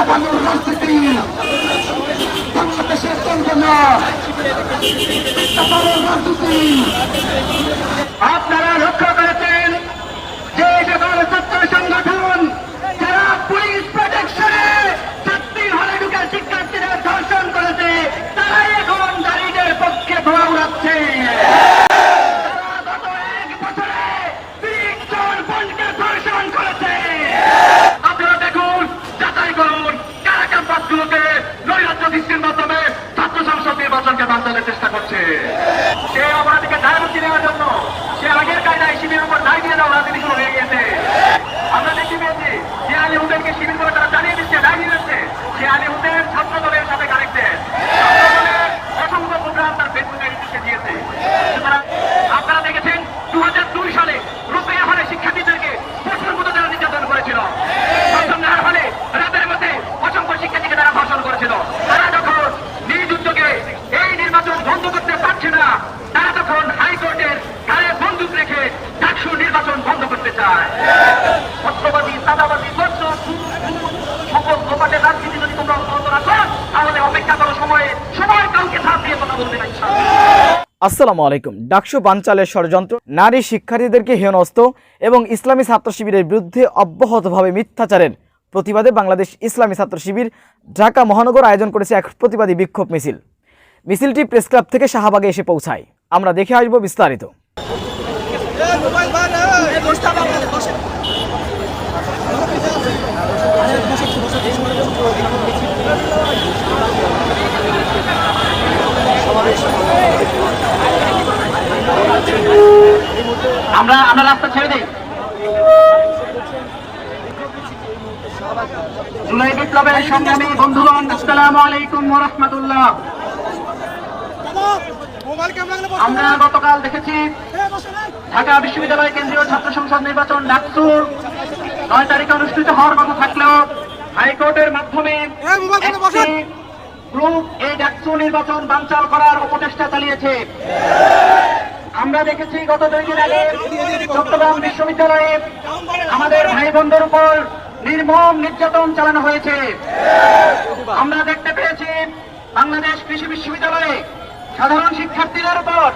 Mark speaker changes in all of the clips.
Speaker 1: চাপানোর রাজনীতি। বাংলাদেশের চলবে না চাপানোর রাজনীতি আপনারা লক্ষ্য ক্যাম্পাসগুলোকে নৈরাজ্য দৃষ্টির মাধ্যমে ছাত্র সংসদ নির্বাচনকে বাঁচানোর চেষ্টা করছে। সে অপরাধীকে দায়মুক্তি নেওয়ার জন্য, সে আগের কায়দায় শিবিরের উপর দায় দিয়ে দেওয়া রাজনীতি শুরু হয়ে গেছে আমরা দেখি পেয়েছি যে আলী হুসেনকে শিবির করে তারা জানিয়ে দিচ্ছে, দায় দিয়ে দিচ্ছে। সে আলী হুসেন ছাত্র দলের সাথে কানেক্টেড অসংখ্য প্রোগ্রাম তার ফেসবুকে লিখে দিয়েছে সুতরাং আপনারা দেখেছেন দু সালে রূপেয়া হলে শিক্ষার্থীদেরকে প্রচুর মতো তারা নির্যাতন করেছিল ধর্ষণ নেওয়ার ফলে রাতের মধ্যে অসংখ্য শিক্ষার্থীকে তারা ধর্ষণ করেছিল তারা যখন নিজ উদ্যোগে এই নির্বাচন বন্ধ করতে পারছে না তারা তখন হাইকোর্টের গায়ে বন্দুক রেখে ডাকসু নির্বাচন বন্ধ করতে চায় সত্যবাদী সাদাবাদী বর্ষ সকল গোপাটের রাজনীতি যদি তোমরা অব্যাহত রাখো তাহলে অপেক্ষা করো সময়ে সময় কাউকে সাথ দিয়ে কথা বলবে না ইনশাআল্লাহ।
Speaker 2: আসসালামু আলাইকুম। ডাকসু বানচালের ষড়যন্ত্র, নারী শিক্ষার্থীদেরকে হেনস্ত এবং ইসলামী ছাত্র শিবিরের বিরুদ্ধে অব্যাহতভাবে মিথ্যাচারের প্রতিবাদে বাংলাদেশ ইসলামী ছাত্র শিবির ঢাকা মহানগর আয়োজন করেছে এক প্রতিবাদী বিক্ষোভ মিছিল। মিছিলটি প্রেস ক্লাব থেকে শাহবাগে এসে পৌঁছায়। আমরা দেখে আসব বিস্তারিত।
Speaker 1: আমরা আমরা রাস্তা ছেড়ে দিই। জুলাই বিপ্লবের সংগ্রামী বন্ধুগণ আসসালামু আলাইকুম রাহমাতুল্লাহ আমরা গতকাল দেখেছি ঢাকা বিশ্ববিদ্যালয় কেন্দ্রীয় ছাত্র সংসদ নির্বাচন ডাকসু। নয় তারিখে অনুষ্ঠিত হওয়ার কথা থাকলেও হাইকোর্টের মাধ্যমে গ্রুপ এই ডাকসু নির্বাচন বানচাল করার উপদেষ্টা চালিয়েছে। আমরা দেখেছি গত দুই দিন আগে চট্টগ্রাম বিশ্ববিদ্যালয়ে আমাদের ভাই বোনদের উপর নির্মম নির্যাতন চালানো হয়েছে। আমরা দেখতে পেয়েছি বাংলাদেশ কৃষি বিশ্ববিদ্যালয়ে সাধারণ শিক্ষার্থীদের উপর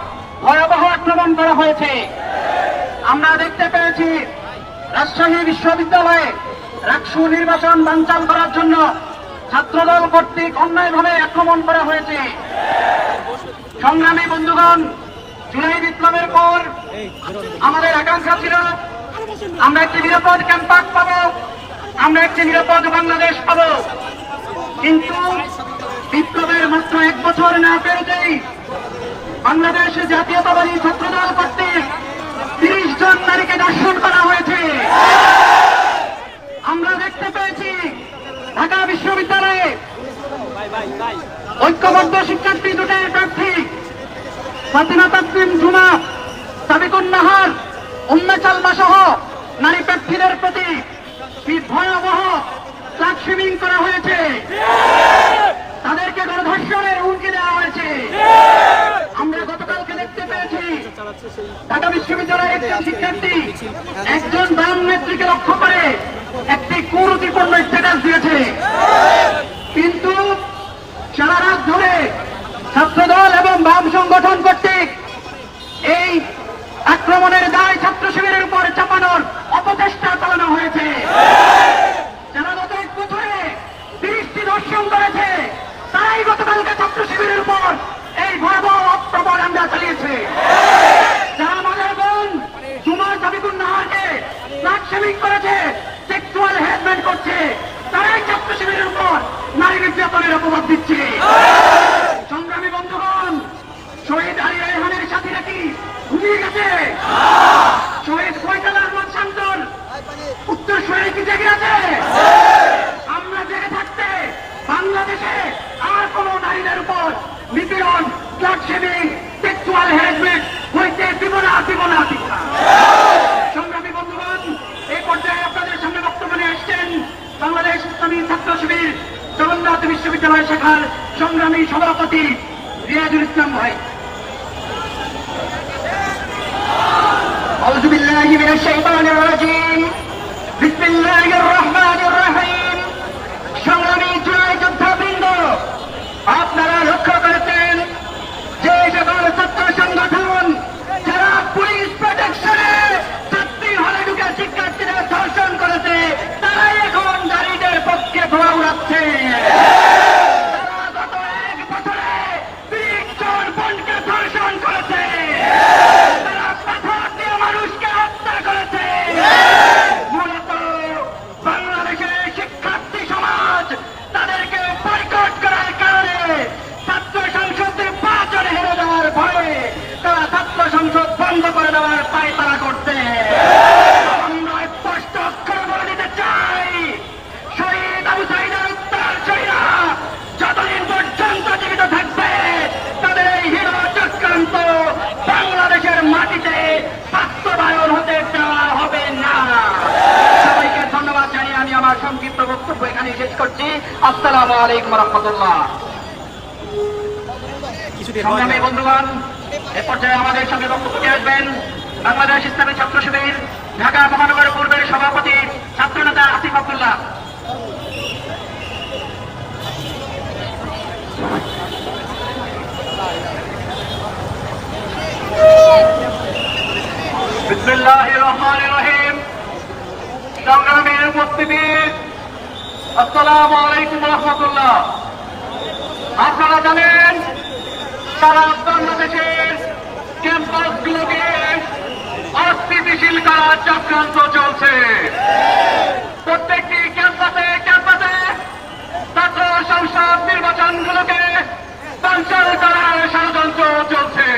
Speaker 1: ভয়াবহ আক্রমণ করা হয়েছে। আমরা দেখতে পেয়েছি রাজশাহী বিশ্ববিদ্যালয়ে রাকসু নির্বাচন বানচাল করার জন্য ছাত্রদল কর্তৃক অন্যায়ভাবে আক্রমণ করা হয়েছে। সংগ্রামী বন্ধুগণ জুলাই বিপ্লবের পর আমাদের আকাঙ্ক্ষা ছিল, আমরা একটি নিরাপদ ক্যাম্পাস পাবো, আমরা একটি নিরাপদ বাংলাদেশ পাবো। কিন্তু বিপ্লবের মাত্র এক বছর না পেরোতেই বাংলাদেশ জাতীয়তাবাদী ছাত্রদল কর্তৃক তিরিশ জন নারীকে দর্শন করা হয়েছে। আমরা দেখতে পেয়েছি, ঢাকা বিশ্ববিদ্যালয়ে ঐক্যবদ্ধ শিক্ষার্থী জোটের প্রার্থী ফাতিমা তাসলিম জুমা সাবিকুন নাহার উম্মে সালমা সহ নারী প্রার্থীদের প্রতি কি ভয়াবহ করা হয়েছে? তাদেরকে গণধর্ষণের হুমকি দেওয়া হয়েছে। আমরা গতকালকে দেখতে পেয়েছি ঢাকা বিশ্ববিদ্যালয়ের একজন শিক্ষার্থী একজন বাম নেত্রীকে লক্ষ্য করে একটি কুরুতিপূর্ণ স্ট্যাটাস দিয়েছে কিন্তু সারা রাত ধরে ছাত্রদল এবং বাম সংগঠন কর্তৃক এই আক্রমণের দায় ছাত্র শিবিরের উপর চাপানোর অপচেষ্টা চালানো হয়েছে যারা গত এক বছরে তিরিশটি দর্শন করেছে তারাই গতকালকে ছাত্র শিবিরের উপর এই ভয়াবহ প্রপাগান্ডা চালিয়েছে যারা আমাদের বোন জুমার সাবিকুন নাহারকে ফ্ল্যাগশেমিং করেছে সেক্সুয়াল হ্যারাসমেন্ট করছে তারাই ছাত্র শিবিরের উপর নারী নির্যাতনের অপবাদ দিচ্ছে। সংগ্রামী বন্ধুগণ, শহীদ আলী রেহানের সাথীরা কি ঘুমিয়ে গেছে? শহীদ ফয়সাল আহমদ শান্তর উত্তর শহরে কি জেগে আছে? আমরা জেগে থাকতে বাংলাদেশে আর কোন নারীদের উপর নিপীড়ন ফ্ল্যাগশেমিং সেক্সুয়াল হ্যারাসমেন্ট হইতে দিব না দিব না সংগ্রামী বন্ধুগণ, এই পর্যায়ে আপনাদের সামনে বক্তব্য নিয়ে এসছেন বাংলাদেশ ইসলামী ছাত্র শিবির জগন্নাথ বিশ্ববিদ্যালয় শাখার সংগ্রামী সভাপতি রিয়াজুল ইসলাম ভাই। সংগ্রামী
Speaker 3: যোদ্ধা বৃন্দ আপনারা লক্ষ্য ঘোড়া উড়াচ্ছে আপনারা জানেন, সারা বাংলাদেশের ক্যাম্পাসগুলোকে অস্থিতিশীল করার চক্রান্ত চলছে। প্রত্যেকটি ক্যাম্পাসে ক্যাম্পাসে ছাত্র সংসদ নির্বাচনগুলোকে বাঞ্চাল করার ষড়যন্ত্র চলছে।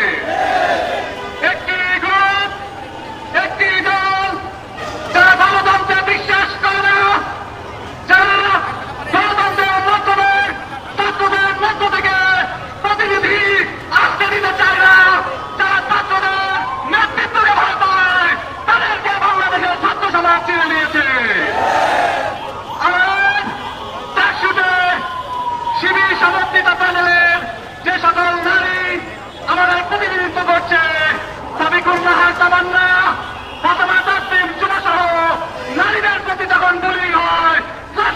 Speaker 3: একটি গ্রুপ একটি দল যারা গণতন্ত্রে বিশ্বাস যারা প্রতিনিধি না শিবির সকল আমাদের প্রতিনিধিত্ব করছে সাবিকুল্লাহ তামান্না ফাতেমা তাসলিম যুবা সহ নারীদের প্রতি যখন বুলি হয় লাস্যমী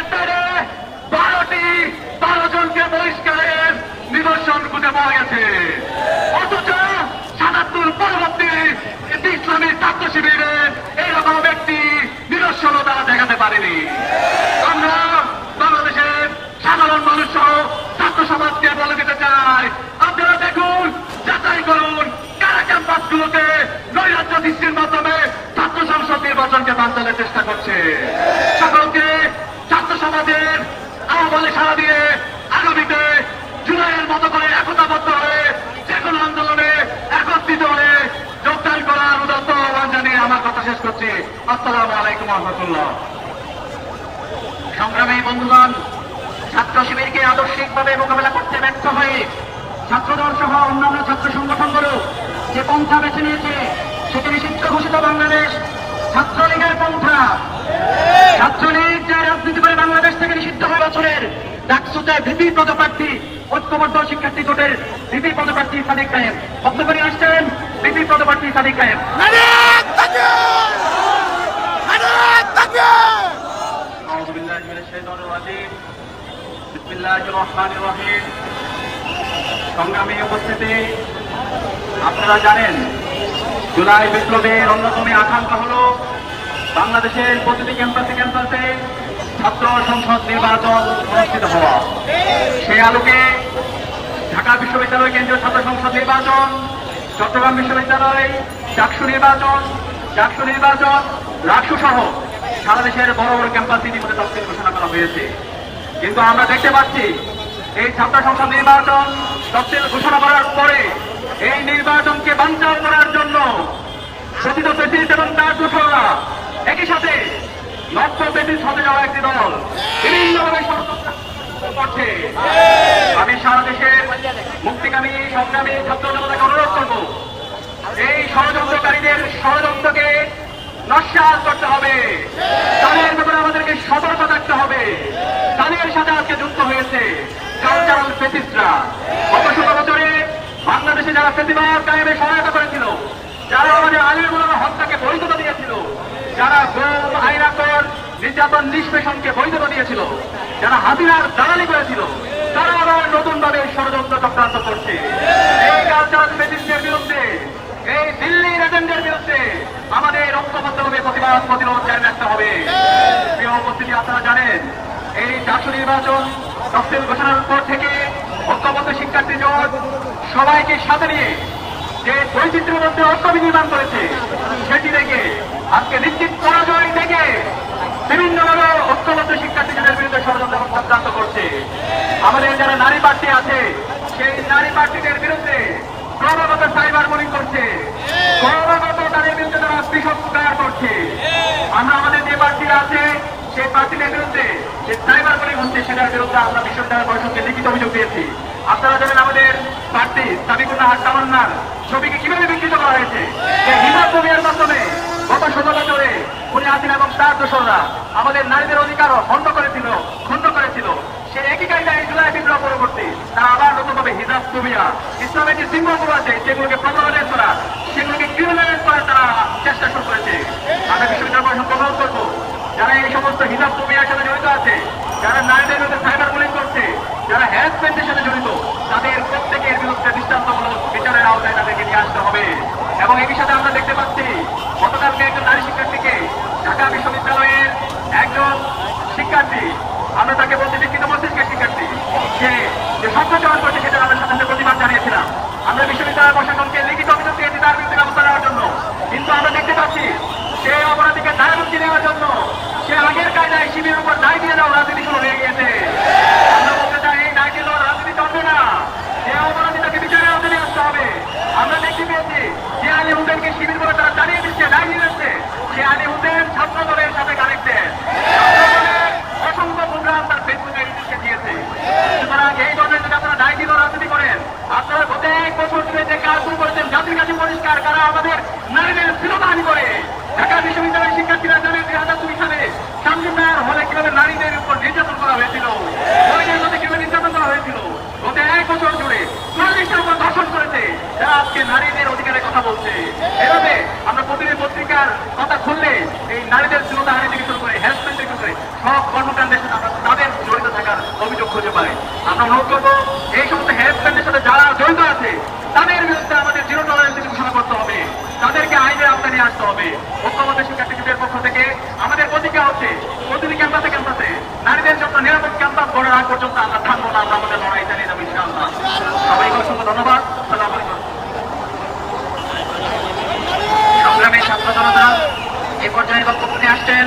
Speaker 3: যাচাই করুন, কারা ক্যাম্পাসগুলোতে মাধ্যমে ছাত্র নির্বাচনকে বাঞ্চালের চেষ্টা করছে। সকলকে ছাত্র সমাজের আহ্বানে সারা দিয়ে আগামীতে জুলাইয়ের মতো করে একতাবদ্ধ হয়ে যে কোনো আন্দোলনে একত্রিত হয়ে যোগদান করার উদত্ত আহ্বান জানিয়ে আমার কথা শেষ করছি সংগ্রামী বন্ধুগণ, ছাত্র শিবিরকে আদর্শিকভাবে মোকাবেলা করতে ব্যর্থ হয়ে ছাত্রদল সহ অন্যান্য ছাত্র সংগঠনগুলো যে পন্থা বেছে নিয়েছে, সেটি নিষিদ্ধ ঘোষিত বাংলাদেশ ছাত্রলীগের পন্থা। ছাত্রলীগ যে রাজনীতি করে বাংলাদেশ থেকে নিষিদ্ধ হয়ে বছরের ডাকসুতে ভিপি পদপ্রার্থী, ঐক্যবদ্ধ শিক্ষার্থী জোটের ভিপি পদপ্রার্থী সাদিক কায়েম। বক্তব্য নিয়ে আসছেন ভিপি পদপ্রার্থী সাদিক কায়েম। সংগ্রামী উপস্থিতি, আপনারা জানেন, জুলাই বিপ্লবের অন্যতম আকাঙ্ক্ষা হল বাংলাদেশের প্রতিটি ক্যাম্পাসে ক্যাম্পাসে ছাত্র সংসদ নির্বাচন অনুষ্ঠিত হওয়া। সেই আলোকে ঢাকা বিশ্ববিদ্যালয় কেন্দ্রীয় ছাত্র সংসদ নির্বাচন, চট্টগ্রাম বিশ্ববিদ্যালয় চাকসু নির্বাচন চাকসু নির্বাচন, রাকসু সহ সারা দেশের বড় বড় ক্যাম্পাসে ইতিমধ্যে তফসিল ঘোষণা করা হয়েছে। কিন্তু আমরা দেখতে পাচ্ছি এই ছাত্র সংসদ নির্বাচন তফসিল ঘোষণা করার পরে এই নির্বাচনকে বাঞ্চাল করার জন্য সচিত প্রেসিডেন্ট এবং তার দোসররা একই সাথে লক্ষ প্রেসিডেন্ট হতে যাওয়া একটি দল বিভিন্নভাবে করছে। আমি সারা দেশের মুক্তিকামী, সংগ্রামী ছাত্র জনতাকে অনুরোধ করব, এই ষড়যন্ত্রকারীদের ষড়যন্ত্রকে নস্বাত করতে হবে। তাদের ব্যাপারে আমাদেরকে সতর্ক থাকতে হবে। যুক্ত কালচারাল ফেসিস্টরা। গত ষোলো বছরে বাংলাদেশে যারা ফেসিবাদ কায়েমে সহায়তা করেছিল, যারা আমাদের আলিমুলামা হত্যাকে বৈধতা দিয়েছিল, যারা গোম আইনাকর, নির্যাতন, নিষ্পেষণকে বৈধতা দিয়েছিল, যারা হাসিনার দালালি করেছিল, তারা আবার নতুন ষড়যন্ত্র চক্রান্ত করছে। এই কালচারাল ফেসিস্টের বিরুদ্ধে, এই দিল্লির এজেন্ডের বিরুদ্ধে আমাদের ঐক্যবদ্ধভাবে প্রতিবাদ, প্রতিরোধ জারি রাখতে হবে। প্রিয় উপস্থিতি, আপনারা জানেন এই চারশো নির্বাচন তফসিল ঘোষণার পর থেকে ঐক্যবদ্ধ শিক্ষার্থী জোট সবাইকে সাথে নিয়ে যে বৈচিত্র্যের মধ্যে ঐক্য বিনির্মাণ করেছে, সেটি দেখে আজকে নিশ্চিত পরাজয় থেকে বিভিন্নভাবে ঐক্যবদ্ধ শিক্ষার্থীদের বিরুদ্ধে বিরুদ্ধে ষড়যন্ত্র এবং চক্রান্ত করছে। আমাদের যারা নারী প্রার্থী আছে, সেই নারী প্রার্থীদের বিরুদ্ধে ক্রমাগত সাইবার মনিং করছে। ক্রমাগত তাদের বিরুদ্ধে তারা কৃষক করছে। আমরা আমাদের যে প্রার্থীরা আছে, সেই প্রার্থীদের বিরুদ্ধে সাইবার হচ্ছে সেটার বিরুদ্ধে আমরা বিশ্ববিদ্যালয় পরিষদকে লিখিত অভিযোগ দিয়েছি। আপনারা জানেন আমাদের প্রার্থী সাবিকুল্লাহ হাট ছবিকে কীভাবে বিকৃত করা হয়েছে? হিসাব জমিয়ার মাধ্যমে গত ষোলো বছরে উনি আছেন এবং তার দোসররা আমাদের নারীদের অধিকার বন্ধ করেছিল খন্ড করেছিল। সেই একই কায়দায় জুলাই বিপ্লব পরবর্তী তারা আবার নতুনভাবে হিজাব তুমিয়া ইসলামের যে সিম্বলগুলো আছে সেগুলোকে প্রচলনের করা, সেগুলোকে ক্রিমিনালাইজ করার তারা চেষ্টা শুরু করেছে। আমরা বিশ্ববিদ্যালয় পরিষদ প্রভাব করব যারা এই সমস্ত হিসাব তুমিয়ার সাথে জড়িত আছে, যারা নারীদের বিরুদ্ধে সাইবার বুলিং করছে, যারা হ্যারাসমেন্টের সাথে জড়িত, তাদের প্রত্যেকের বিরুদ্ধে দৃষ্টান্তমূলক বিচারের আওতায় তাদেরকে নিয়ে আসতে হবে। এবং এই বিষয়ে আমরা দেখতে পাচ্ছি, গতকালকে একজন নারী শিক্ষার্থীকে ঢাকা বিশ্ববিদ্যালয়ের একজন শিক্ষার্থী, আমরা তাকে বলতে শিক্ষিত মস্তিষ্কের শিক্ষার্থী সে যে সম্প্রচার করছে সেটা আমরা সাথে প্রতিবাদ জানিয়েছিলাম। আমরা বিশ্ববিদ্যালয় প্রশাসনকে লিখিত অভিযোগ দিয়েছি তার বিরুদ্ধে ব্যবস্থা নেওয়ার জন্য, কিন্তু আমরা দেখতে পাচ্ছি, সে অপরাধীকে দায় মুক্তি নেওয়ার জন্য সে আগের কায়দায় শিবিরের উপর দায় দিয়ে দেওয়া রাজনীতি শুরু হয়ে গিয়েছে। এই দায় দিয়ে দেওয়া না। যে অপরাধী তাকে বিচারের আওতায় নিয়ে আসতে হবে। আমরা দেখতে পেয়েছি যে আলী হুসেনকে শিবির করে তারা দিচ্ছে, দায় যাচ্ছে। সে আলী হুসেন ছাত্র সাথে কানেক্টেড অসংখ্য প্রোগ্রাম তার ফেসবুকে রিলিজকে দিয়েছে। সুতরাং এই ধরনের আপনারা দায় দিয়ে রাজনীতি করেন, আপনারা এক বছর ধরে যে কাজগুলো করেছেন, জাতির কাছে পরিষ্কার কারা আমাদের নারীদের শ্রীলতাহানি করে। ঢাকা বিশ্ববিদ্যালয়ের শিক্ষার্থীরা জানেন দুই হাজার দুই সালে শামসুন্নার হলে কীভাবে নারীদের উপর নির্যাতন করা হয়েছিল? কীভাবে নির্যাতন করা হয়েছিল? গত এক বছর জুড়ে চল্লিশের উপর দর্শন করেছে। যারা আজকে নারীদের অধিকারের কথা বলছে। এভাবে আমরা প্রতিদিন পত্রিকার কথা খুললে এই নারীদের শ্রীলতাহানি থেকে শুরু করে হ্যারাসমেন্ট থেকে করে সব কর্মকাণ্ডের সাথে আমরা তাদের জড়িত থাকার অভিযোগ খুঁজে পাই। আমরা অনুরোধ করব, এই সমস্ত হ্যারাসমেন্টের সাথে যারা জড়িত আছে, তাদের বিরুদ্ধে আমাদের জিরো টলারেন্স ঘোষণা করতে হবে। তাদেরকে আইনের আওতায় নিয়ে আসতে হবে। ঐক্যবদ্ধ শিক্ষার্থীদের পক্ষ থেকে আমাদের প্রতিজ্ঞা হচ্ছে, প্রতিটি ক্যাম্পাসে ক্যাম্পাসে নারীদের জন্য নিরাপদ ক্যাম্পাস গড়ে রাখা পর্যন্ত আমরা থাকব না, আমরা আমাদের লড়াই চালিয়ে যাব ইনশাআল্লাহ। সবাইকে অসংখ্য ধন্যবাদ। সালাম সংগ্রামী ছাত্র জনতা, এ পর্যায়ে বক্তব্য আসছেন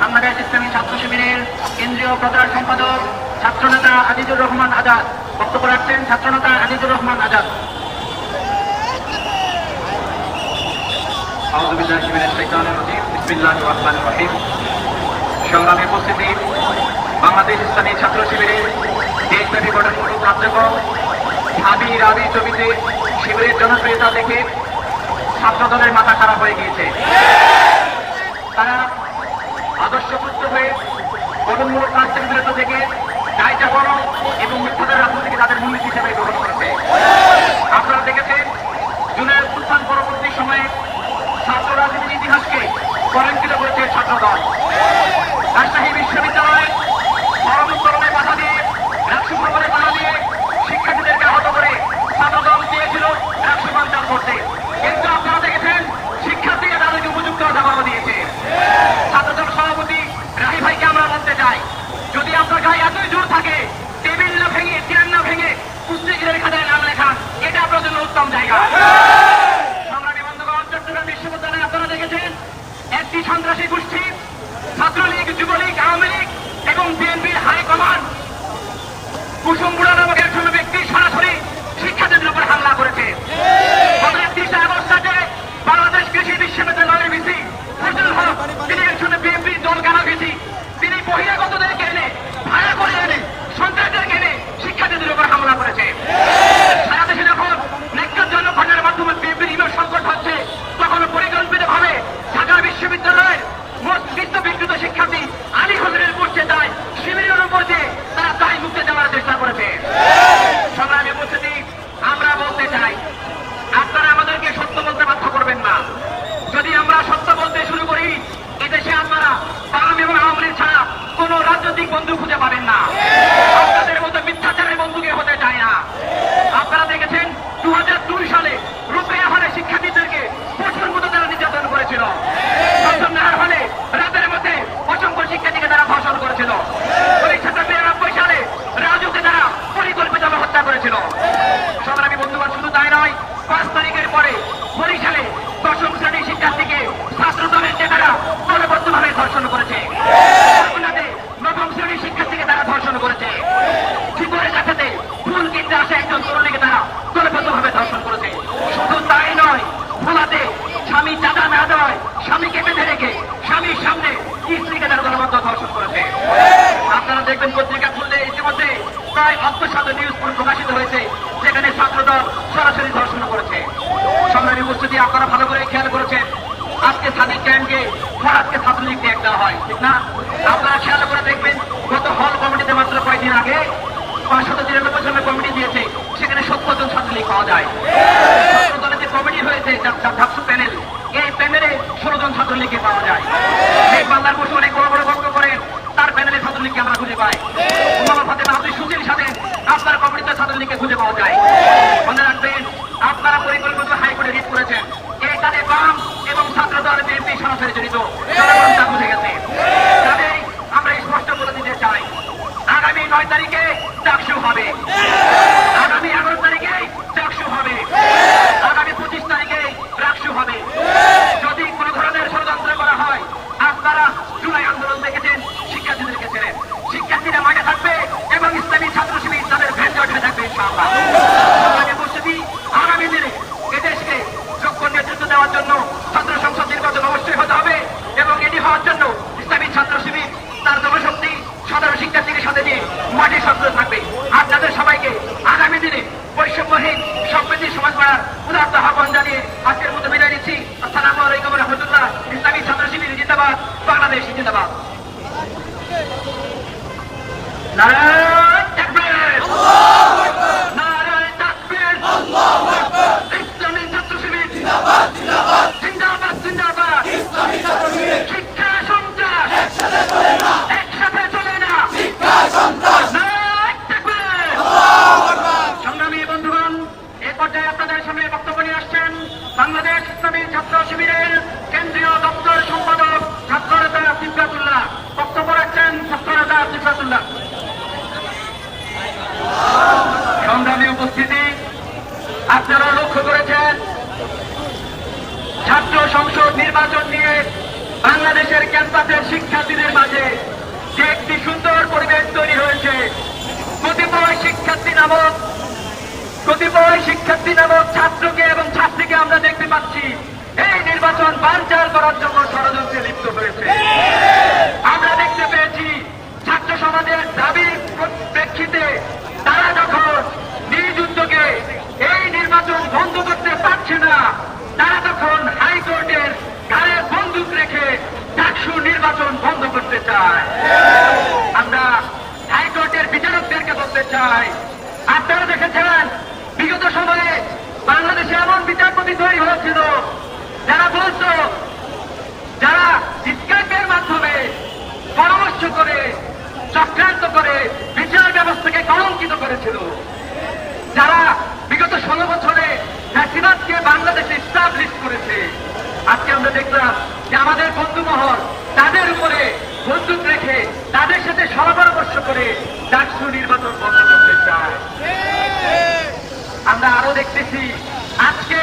Speaker 3: বাংলাদেশ ইসলামী ছাত্র শিবিরের কেন্দ্রীয় প্রচার সম্পাদক ছাত্রনেতা আজিজুর রহমান আজাদ। বক্তব্য রাখছেন ছাত্রনেতা আজিজুর রহমান আজাদ।
Speaker 1: আউযু বিল্লাহি মিনাশ শাইতানির রাজীম। বিসমিল্লাহির রহমানির রহিম। সংগ্রামী উপস্থিতি, বাংলাদেশ ইসলামী ছাত্র শিবিরের দেশব্যাপী গঠনমূলক কার্যক্রম ঢাবি রাবি জমিতে শিবিরের জনপ্রিয়তা দেখে ছাত্র দলের মাথা খারাপ হয়ে গিয়েছে। তারা আদর্শপুষ্ট হয়ে গঠনমূলক কাজ থেকে বিরত থেকে দায় চাপানো এবং মৃত্যুদের রাজনীতিকে তাদের মূলনীতি হিসেবে গ্রহণ করেছে। আপনারা দেখেছেন জুলাই উত্থান পরবর্তী সময়ে ছাত্র রাজনীতির ইতিহাসকে কলঙ্কিত করেছে ছাত্রদল রাজশাহী বিশ্ববিদ্যালয়ে কিন্তু আপনারা দেখেছেন, শিক্ষার্থীরা তাদেরকে উপযুক্ত জবাব দিয়েছে। ছাত্রদল সভাপতি রাহি ভাইকে আমরা বলতে চাই, যদি আপনার গায়ে এতই জোর থাকে, টেবিল না ভেঙে, চেয়ার না ভেঙে, কুস্তিগিরের খাতায় নাম লেখা এটা আপনার জন্য উত্তম জায়গা সংগ্রামী বন্ধুগণ চট্টগ্রাম বিশ্ববিদ্যালয়ে আপনারা দেখেছেন একটি সন্ত্রাসী গোষ্ঠী ছাত্রলীগ যুবলীগ আওয়ামী লীগ এবং বিএনপির হাইকমান্ড কুসুম বুড়া নামক একজন ব্যক্তি সরাসরি শিক্ষার্থীদের উপর হামলা করেছে গত একত্রিশে আগস্ট রাতে বাংলাদেশ কৃষি বিশ্ববিদ্যালয়ের ভিসি ফজল হক তিনি একজন বিএনপির দল কানা ভিসি তিনি বহিরাগতদেরকে এনে ভাড়া করে এনে সন্ত্রাসীদেরকে এনে শিক্ষার্থীদের উপর হামলা করেছে সারা দেশে যখন ন্যাক্কারজনক ঘটনার মাধ্যমে বিএনপির ইমেজ সংকট হচ্ছে তখন পরিকল্পিতভাবে ঢাকা বিশ্ববিদ্যালয়ের মস্তিষ্ক বিকৃত শিক্ষার্থী আলী হোসেনের পড়ছে দায় শিবিরের উপর দিয়ে তারা দায় মুক্তি দেওয়ার চেষ্টা করেছে। সংগ্রামী উপস্থিতি, আমরা বলতে চাই, আপনারা আমাদেরকে সত্য বলতে বাধ্য করবেন না। যদি আমরা সত্য বলতে শুরু করি, এদেশে আপনারা বাম এবং ছাড়া কোন রাজনৈতিক বন্ধু খুঁজে পাবেন না আপনাদের মতো মিথ্যাচারের বন্ধুকে হতে চায় না আপনারা দেখেছেন দু সালে রূপেয়া হলে শিক্ষার্থীদেরকে প্রচুর মতো তারা নির্যাতন করেছিল প্রথম নেওয়ার হলে রাতের মধ্যে অসংখ্য শিক্ষার্থীকে তারা ধর্ষণ করেছিল উনিশশো বিরানব্বই সালে রাজুকে তারা পরিকল্পিত হত্যা করেছিল সংগ্রামী বন্ধুগণ শুধু তাই নয় পাঁচ তারিখের পরে বরিশালে দশম শ্রেণির শিক্ষার্থীকে ছাত্র দলের নেতারা দলবদ্ধভাবে ধর্ষণ করেছে খুলনাতে নবম শ্রেণির শিক্ষার্থীকে দেখবেন পত্রিকা খুললে ইতিমধ্যে প্রায় অল্পশত নিউজ প্রকাশিত হয়েছে যেখানে ছাত্রদল সরাসরি ধর্ষণ করেছে সংগ্রামী উপস্থিতি আপনারা ভালো করে খেয়াল করেছেন আজকে সাদিক ক্যাম্পকে ফরাজকে ছাত্রলীগ নিয়ে দেওয়া হয় ঠিক না আপনারা খেয়াল করে দেখবেন গত হল কমিটিতে মাত্র কয়েকদিন আগে পাঁচশত তিরানব্বই জনের কমিটি দিয়েছে সেখানে সত্তর জন ছাত্রলীগ পাওয়া যায় ছাত্র দলের যে কমিটি হয়েছে ঢাকসু প্যানেল এই প্যানেলে ষোলো জন ছাত্রলীগকে পাওয়া যায় এই বাংলার বসে অনেক বড় বড় গল্প করেন তার প্যানেলে ছাত্রলীগকে আমরা খুঁজে পাই মোহাম্মদ ফাতেমা আপনি সুচির সাথে আপনার কমিটিতে খুঁজে পাওয়া যায়। মনে রাখবেন, আপনারা পরিকল্পিত হাইকোর্টে রিট করেছেন। এই কাজে বাম এবং ছাত্র দল বিএনপি সরাসরি জড়িত জনগণ তা বুঝে গেছে কাজেই আমরা স্পষ্ট বলে দিতে চাই আগামী নয় তারিখে চাকসু হবে আগামী এগারো তারিখে চাকসু হবে আগামী পঁচিশ তারিখে রাকসু হবে যদি কোনো ধরনের ষড়যন্ত্র করা হয় আপনারা জুলাই আন্দোলন দেখেছেন শিক্ষার্থীদেরকে ছেড়ে শিক্ষার্থীরা মাঠে থাকবে এবং ইসলামী ছাত্র শিবির তাদের ভেন্ড উঠে থাকবে ইনশাআল্লাহ সবাইকে উপস্থিতি আগামী দিনে এদেশকে যোগ্য নেতৃত্ব দেওয়ার জন্য ছাত্র সংসদ নির্বাচন অবশ্যই হতে হবে এবং এটি হওয়ার জন্য ইসলামী ছাত্র শিবির তার জনশক্তি সাধারণ শিক্ষার্থীকে সাথে নিয়ে মাঠে সক্রিয় থাকবে আপনাদের সবাইকে আগামী দিনে বৈষম্যহীন সম্প্রীতি সমাজ গড়ার উদার্ত আহ্বান জানিয়ে আজকের মতো বিদায় নিচ্ছি আসসালামু আলাইকুম রহমতুল্লাহ ইসলামী ছাত্র শিবির জিন্দাবাদ বাংলাদেশ জিন্দাবাদ নারায়ণ তাকবীর নারায়ণ তাকবীর ইসলামী ছাত্র শিবির জিন্দাবাদ জিন্দাবাদ শিক্ষা সন্ত্রাস একসাথে চলে না নারায়ণ তাকবীর সংগ্রামী বন্ধুগণ এ পর্যায়ে আপনাদের সামনে বক্তব্য নিয়ে আসছেন বাংলাদেশ ইসলামী ছাত্র শিবিরের কেন্দ্রীয় দপ্তর সম্পাদক ছাত্রনেতা সিফাতুল্লাহ বক্তব্য রাখছেন ছাত্রনেতা সিফাতুল্লাহ সংগ্রামী উপস্থিতি আপনারা লক্ষ্য করেছেন, ছাত্র সংসদ নির্বাচন নিয়ে বাংলাদেশের ক্যাম্পাসের শিক্ষার্থীদের মাঝে যে একটি সুন্দর পরিবেশ তৈরি হয়েছে। কতিপয় শিক্ষার্থী নামক, কতিপয় শিক্ষার্থী নামক ছাত্রকে এবং ছাত্রীকে আমরা দেখতে পাচ্ছি, এই নির্বাচন বানচাল করার জন্য ষড়যন্ত্রে লিপ্ত হয়েছে। আমরা দেখতে পেয়েছি, ছাত্র সমাজের দাবি প্রেক্ষিতে তারা যখন নিজ উদ্যোগে নির্বাচন বন্ধ করতে পারছে না। তারা তখন হাইকোর্টের গায়ে বন্দুক রেখে ডাকসু নির্বাচন বন্ধ করতে চায়। আমরা হাইকোর্টের বিচারকদেরকে বলতে চাই, আপনারা দেখেছেন, বিগত সময়ে বাংলাদেশে এমন বিচারপতি তৈরি হয়েছিল, যারা বলতো, যারা স্কাইপের মাধ্যমে পরামর্শ করে, চক্রান্ত করে, বিচার ব্যবস্থাকে কলঙ্কিত করেছিল। যারা বিগত ষোলো বছরে ফ্যাসিবাদকে বাংলাদেশে স্টাবলিশ করেছে। আজকে আমরা দেখলাম যে আমাদের বন্ধু মহল তাদের উপরে বন্দুক রেখে তাদের সাথে সরবরাহ করে ডাকসু নির্বাচন বন্ধ করতে চায়। আমরা আরও দেখতেছি, আজকে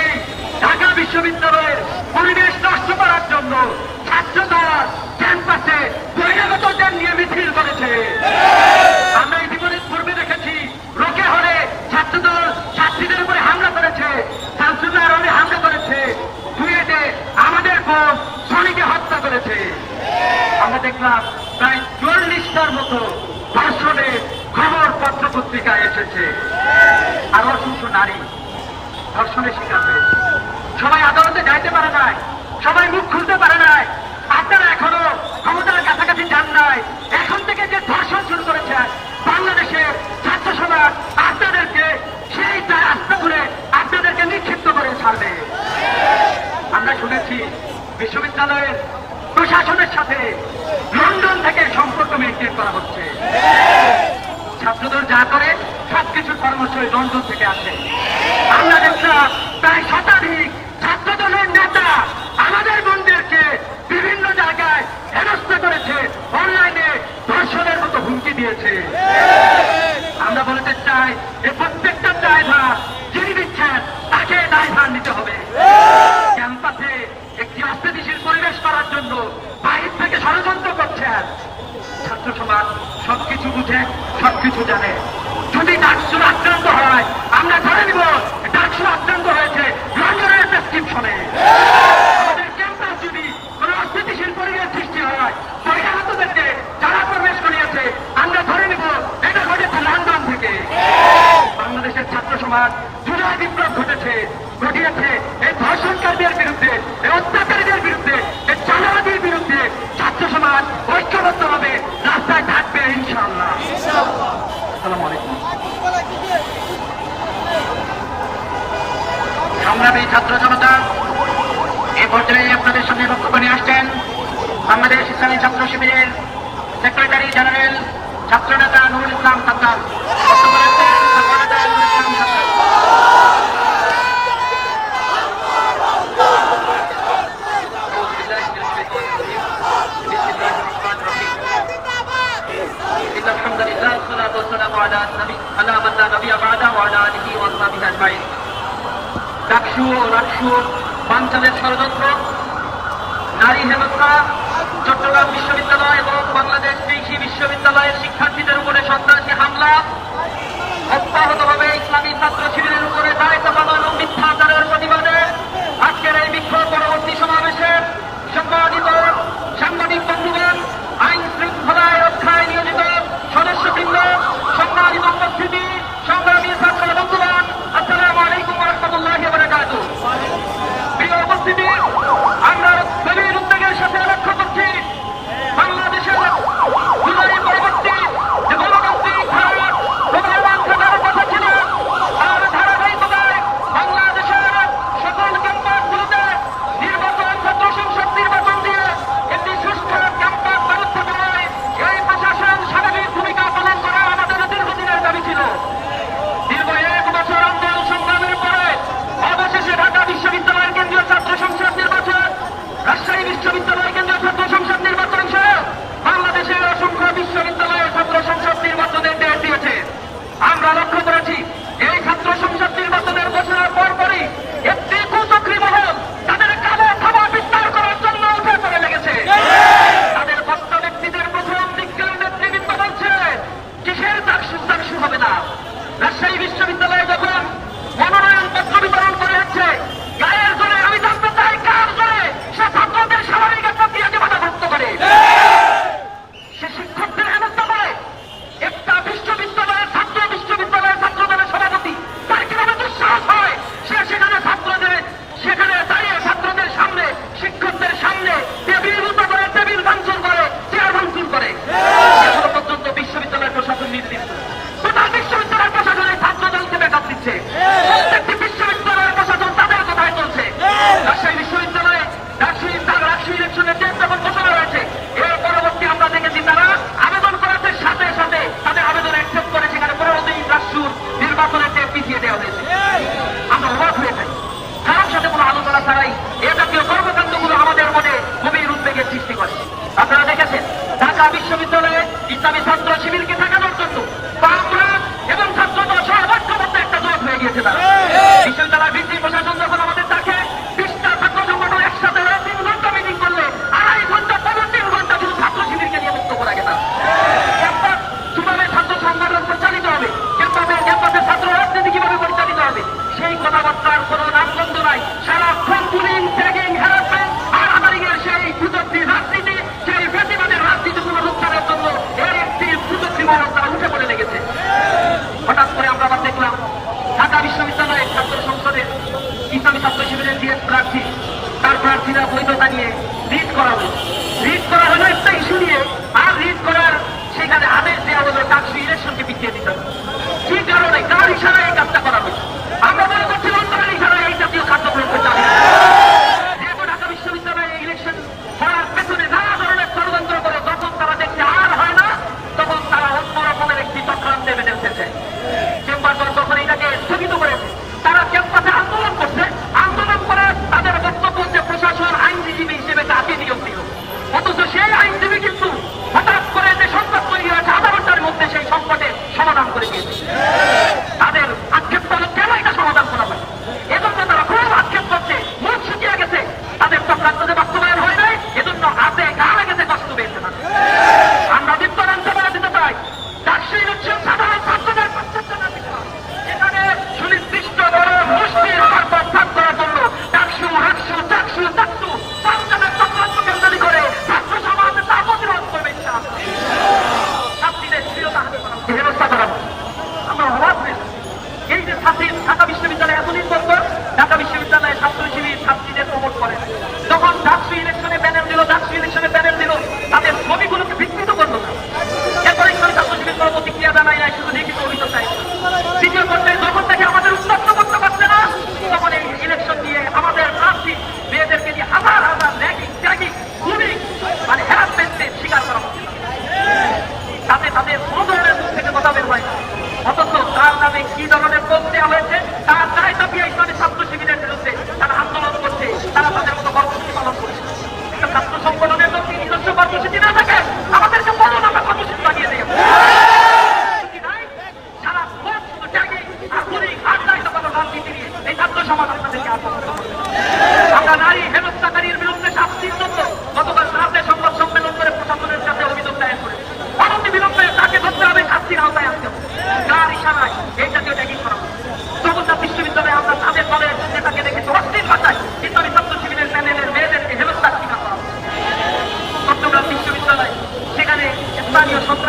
Speaker 1: ঢাকা বিশ্ববিদ্যালয়ের পরিবেশ নষ্ট করার জন্য ছাত্রদল ক্যাম্পাসে বহিরাগতদের নিয়ে মিছিল করেছে। আমরা ইতিমধ্যে পূর্বে দেখেছি, রোকে হলে ছাত্রদল ছাত্রীদের উপরে হামলা করেছে শামসুল্লাহ রনে হামলা করেছে দুয়েতে সনিকে হত্যা করেছে। আমরা দেখলাম প্রায় চল্লিশটার মতো ধর্ষণে খবর পত্র পত্রিকায় এসেছে। আর অসংখ্য নারী ধর্ষণের শিকার সবাই আদালতে যাইতে পারে নাই। সবাই মুখ খুলতে পারে বিশ্ববিদ্যালয়ের প্রশাসনের সাথে লন্ডন থেকে সম্পর্ক মেনটেন করা হচ্ছে। ছাত্রদের যা করে, সবকিছুর পরামর্শ লন্ডন থেকে আসে। দেখলাম প্রায় শতাধিক সবকিছু وسلم على على من لا نبي بعده وعلى آله وصحبه أجمعين ডাকসু ও রাকসু ষড়যন্ত্র, নারী হেনস্থা, চট্টগ্রাম বিশ্ববিদ্যালয় এবং বাংলাদেশ কৃষি বিশ্ববিদ্যালয়ের শিক্ষার্থীদের উপরে সন্ত্রাসী হামলা, অব্যাহতভাবে ইসলামী ছাত্র শিবিরের উপরে দায়িত্ব পালন ও মিথ্যাচারের প্রতিবাদে আজকের এই বিক্ষোভ পরবর্তী সমাবেশের সম্মানিত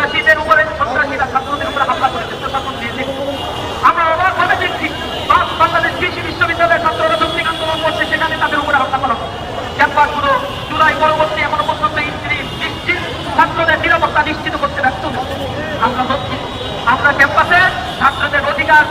Speaker 1: সন্ত্রাসীদের উপরে, সন্ত্রাসীরা ছাত্রদের উপরে হামলা করেছে, প্রশাসন দিয়েছে। আমরা অবাক ভাবে দেখছি বাংলাদেশ কৃষি বিশ্ববিদ্যালয়ের ছাত্ররা যৌক্তিক আন্দোলন করছে সেখানে তাদের উপরে হামলা করা ক্যাম্পাসগুলো জুলাই পরবর্তী এখনও পর্যন্ত নিশ্চিত, ছাত্রদের নিরাপত্তা নিশ্চিত করতে ব্যর্থ আমরা হচ্ছি আমরা ক্যাম্পাসে ছাত্রদের অধিকার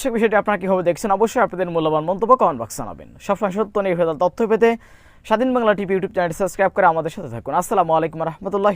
Speaker 2: দর্শক, বিষয়টি আপনারা কীভাবে দেখছেন? অবশ্যই আপনাদের মূল্যবান মন্তব্য কমেন্ট বক্স জানাবেন। সবসময় সত্য নির্ভেদাল তথ্য পেতে স্বাধীন Bangla TV YouTube channel subscribe করে আমাদের সাথে থাকুন। আসসালামু আলাইকুম রহমতুল্লাহ